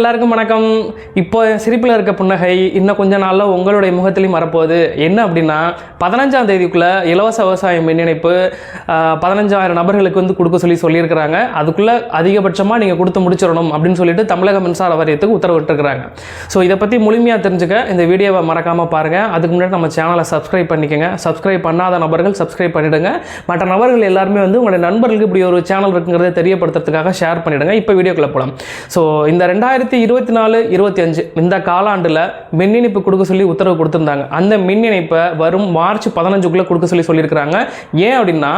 எல்லாருக்கும் வணக்கம். இப்போ சிரிப்பில் இருக்க புன்னகை இன்னும் கொஞ்ச நாளில் உங்களுடைய முகத்திலையும் வரப்போகுது. என்ன அப்படின்னா பதினஞ்சாம் தேதிக்குள்ளே இலவச விவசாய மின் இணைப்பு பதினஞ்சாயிரம் நபர்களுக்கு வந்து கொடுக்க சொல்லி சொல்லியிருக்கிறாங்க. அதுக்குள்ளே அதிகபட்சமாக நீங்கள் கொடுத்து முடிச்சிடணும் அப்படின்னு சொல்லிட்டு தமிழக மின்சார வாரியத்துக்கு உத்தரவிட்டிருக்கிறாங்க. ஸோ இதை பற்றி முழுமையாக தெரிஞ்சுக்க இந்த வீடியோவை மறக்காமல் பாருங்கள் அதுக்கு முன்னாடி நம்ம சேனலை சப்ஸ்கிரைப் பண்ணிக்கோங்க. சப்ஸ்கிரைப் பண்ணாத நபர்கள் சப்ஸ்கிரைப் பண்ணிவிடுங்க மற்ற நபர்கள் எல்லாருமே வந்து உங்களுடைய நண்பர்களுக்கு இப்படி ஒரு சேனல் இருக்குங்கிறத தெரியப்படுத்துறதுக்காக ஷேர் பண்ணிவிடுங்க இப்போ வீடியோக்குள்ளே போகலாம் ஸோ இந்த ரெண்டாயிரத்தி இருபத்தி நாலு இருபத்தி அஞ்சு. இந்த காலாண்டில் மின் இணைப்பு கொடுக்க சொல்லி உத்தரவு கொடுத்துருந்தாங்க. அந்த மின் இணைப்பை வரும் மார்ச் பதினஞ்சுக்குள்ளே கொடுக்க சொல்லி சொல்லியிருக்கிறாங்க. ஏன் அப்படின்னா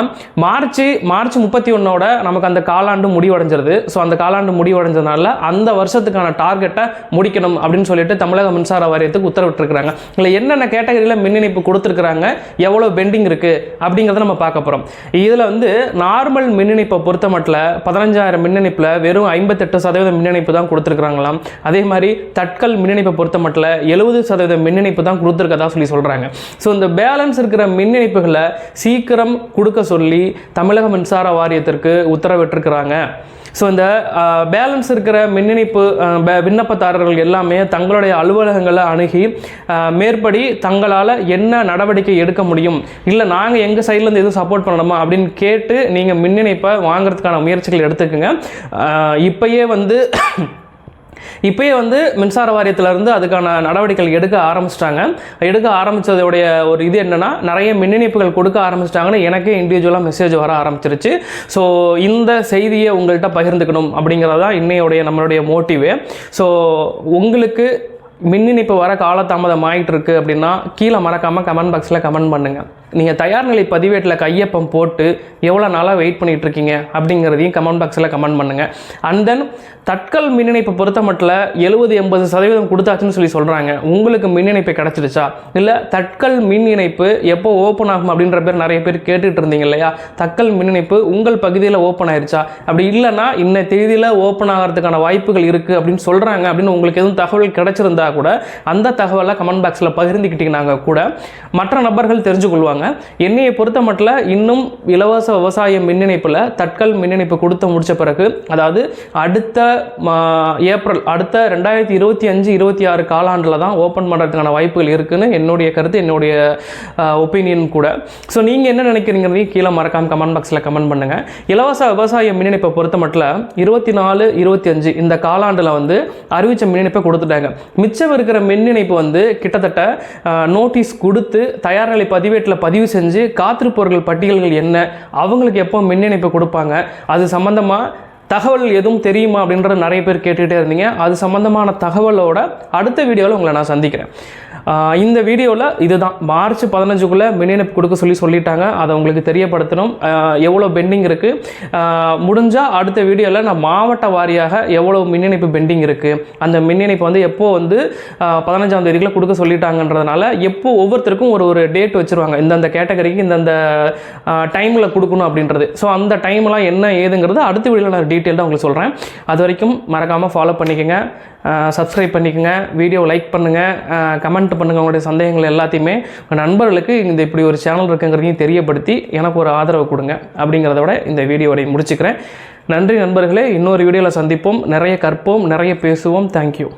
மார்ச் மார்ச் முப்பத்தி ஒன்னோட நமக்கு அந்த காலாண்டு முடிவடைஞ்சிருது. ஸோ அந்த காலாண்டு முடிவடைஞ்சதுனால அந்த வருஷத்துக்கான டார்கெட்டை முடிக்கணும் அப்படின்னு சொல்லிட்டு தமிழக மின்சார வாரியத்துக்கு உத்தரவிட்டிருக்கிறாங்க. இல்லை என்னென்ன கேட்டகரியில் மின் இணைப்பு கொடுத்துருக்குறாங்க? எவ்வளோ பெண்டிங் இருக்குது அப்படிங்கிறத நம்ம பார்க்க போகிறோம் இதில் வந்து நார்மல் மின் இணைப்பை பொறுத்த மட்டும் பதினஞ்சாயிரம் மின் இணைப்பில் வெறும் ஐம்பத்தெட்டு சதவீதம் மின் இணைப்பு தான் கொடுத்துருக்குறாங்களாம் அதே மாதிரி தட்கல் மின் இணைப்பை பொறுத்த மட்டும் எழுபது சதவீதம் மின்னிணைப்பு தான் கொடுத்துருக்கதா சொல்லி சொல்கிறாங்க ஸோ இந்த பேலன்ஸ் இருக்கிற மின் இணைப்புகளை சீக்கிரம் கொடுக்க சொல்லி தமிழக மின்சார வாரியத்திற்கு உத்தரவிட்டிருக்கிறாங்க. ஸோ இந்த பேலன்ஸ் இருக்கிற மின் இணைப்பு விண்ணப்பதாரர்கள் எல்லாமே தங்களுடைய அலுவலகங்களை அணுகி மேற்படி தங்களால் என்ன நடவடிக்கை எடுக்க முடியும்? இல்லை நாங்கள் எங்கள் சைட்லேருந்து எதுவும் சப்போர்ட் பண்ணணுமா? அப்படின்னு கேட்டு நீங்கள் மின் இணைப்பை வாங்குறதுக்கான முயற்சிகள் எடுத்துக்கோங்க. இப்போயே வந்து இப்பயே வந்து மின்சார வாரியத்திலேருந்து அதுக்கான நடவடிக்கைகள் எடுக்க ஆரம்பிச்சிட்டாங்க. எடுக்க ஆரம்பித்ததோடைய ஒரு இது என்னென்னா நிறைய மின் இணைப்புகள் கொடுக்க ஆரம்பிச்சிட்டாங்கன்னு எனக்கே இண்டிவிஜுவலாக மெசேஜ் வர ஆரம்பிச்சிருச்சு. ஸோ இந்த செய்தியை உங்கள்கிட்ட பகிர்ந்துக்கணும் அப்படிங்கிறது தான் இன்னையுடைய நம்மளுடைய மோட்டிவே ஸோ உங்களுக்கு மின் இணைப்பு வர காலதாமதம் ஆகிட்டு இருக்கு அப்படின்னா கீழே மறக்காமல் கமெண்ட் பாக்ஸில் கமெண்ட் பண்ணுங்கள் நீங்கள் தயார் நிலை பதிவேட்டில் கையொப்பம் போட்டு எவ்வளோ நாளாக வெயிட் பண்ணிகிட்ருக்கீங்க அப்படிங்கிறதையும் கமெண்ட் பாக்ஸில் கமெண்ட் பண்ணுங்கள் அண்ட் தென் தட்கல் மின் இணைப்பை பொறுத்த மட்டும் எழுபது எண்பது சதவீதம் கொடுத்தாச்சுன்னு சொல்லி சொல்கிறாங்க உங்களுக்கு மின் இணைப்பு கிடச்சிருச்சா இல்லை தட்கல் மின் இணைப்பு எப்போ ஓப்பன் ஆகும் அப்படின்ற பேர் நிறைய பேர் கேட்டுட்டு இருந்தீங்க இல்லையா? தட்கல் மின் இணைப்பு உங்கள் பகுதியில் ஓப்பன் ஆயிருச்சா? அப்படி இல்லைன்னா இன்ன தேதியில் ஓப்பன் ஆகிறதுக்கான வாய்ப்புகள் இருக்குது அப்படின்னு சொல்கிறாங்க அப்படின்னு உங்களுக்கு எதுவும் தகவல் கிடைச்சிருந்தா கூட அந்த தகவலை கமெண்ட் பாக்ஸில் பகிர்ந்துக்கிட்டீங்கன்னா கூட மற்ற நபர்கள் தெரிஞ்சுக்கொள்வாங்க. என்னையை பொறுத்த மட்டும் இன்னும் இலவச விவசாய மின் இணைப்பில் தட்கல் மின் இணைப்பு கொடுத்து முடிச்ச பிறகு அதாவது அடுத்த ஏப்ரல் அடுத்த ரெண்டாயிரத்தி இருபத்தி அஞ்சு இருபத்தி ஆறு காலாண்டில் தான் ஓப்பன் பண்ணுறதுக்கான வாய்ப்புகள் இருக்குன்னு என்னுடைய கருத்து என்னுடைய ஒப்பீனியன் கூட. ஸோ நீங்கள் என்ன நினைக்கிறீங்கிறதையும் கீழே மறக்காம கமெண்ட் பாக்ஸில் கமெண்ட் பண்ணுங்கள் இலவச விவசாய மின் இணைப்பை பொறுத்த மட்டும் இருபத்தி நாலு இருபத்தி அஞ்சு இந்த காலாண்டில் வந்து அறிவித்த மின் இணைப்பை கொடுத்துட்டாங்க. மிச்சம் இருக்கிற மின் இணைப்பு வந்து கிட்டத்தட்ட நோட்டீஸ் கொடுத்து தயார்நிலை பதிவேட்டில் பதிவு செஞ்சு காத்திருப்பவர்கள் பட்டியல்கள் என்ன? அவங்களுக்கு எப்போ மின் இணைப்பு கொடுப்பாங்க? அது சம்மந்தமாக தகவல் எதுவும் தெரியுமா அப்படின்றத நிறைய பேர் கேட்டுகிட்டே இருந்தீங்க. அது சம்மந்தமான தகவலோட அடுத்த வீடியோவில் உங்களை நான் சந்திக்கிறேன். இந்த வீடியோவில் இதுதான். மார்ச் பதினஞ்சுக்குள்ளே மின் இணைப்பு கொடுக்க சொல்லி சொல்லிட்டாங்க. அதை உங்களுக்கு தெரியப்படுத்தணும். எவ்வளோ பெண்டிங் இருக்குது முடிஞ்சால் அடுத்த வீடியோவில் நான் மாவட்ட வாரியாக எவ்வளோ மின் இணைப்பு பெண்டிங் இருக்குது அந்த மின் இணைப்பு வந்து எப்போ வந்து பதினஞ்சாம் தேதிக்குள்ள கொடுக்க சொல்லிட்டாங்கன்றதுனால எப்போ ஒவ்வொருத்தருக்கும் ஒரு ஒரு டேட் வச்சுருவாங்க. இந்தந்த கேட்டகரிக்கு இந்தந்த டைமில் கொடுக்கணும் அப்படின்றது. ஸோ அந்த டைம்லாம் என்ன ஏதுங்கிறது அடுத்த வீடியோவில் நான் டீட்டெயில்டாக உங்களுக்கு சொல்கிறேன் அது வரைக்கும் மறக்காமல் ஃபாலோ பண்ணிக்கோங்க. சப்ஸ்கிரைப் பண்ணிக்கோங்க. வீடியோ லைக் பண்ணுங்கள் கமெண்ட் பண்ணுங்கள் உங்களுடைய சந்தேகங்கள் எல்லாத்தையுமே. உங்கள் நண்பர்களுக்கு இந்த இப்படி ஒரு சேனல் இருக்குங்கிறதையும் தெரியப்படுத்தி எனக்கு ஒரு ஆதரவு கொடுங்க அப்படிங்கிறத விட இந்த வீடியோவை முடிச்சுக்கிறேன். நன்றி நண்பர்களே. இன்னொரு வீடியோவில் சந்திப்போம். நிறைய கற்போம். நிறைய பேசுவோம். தேங்க்யூ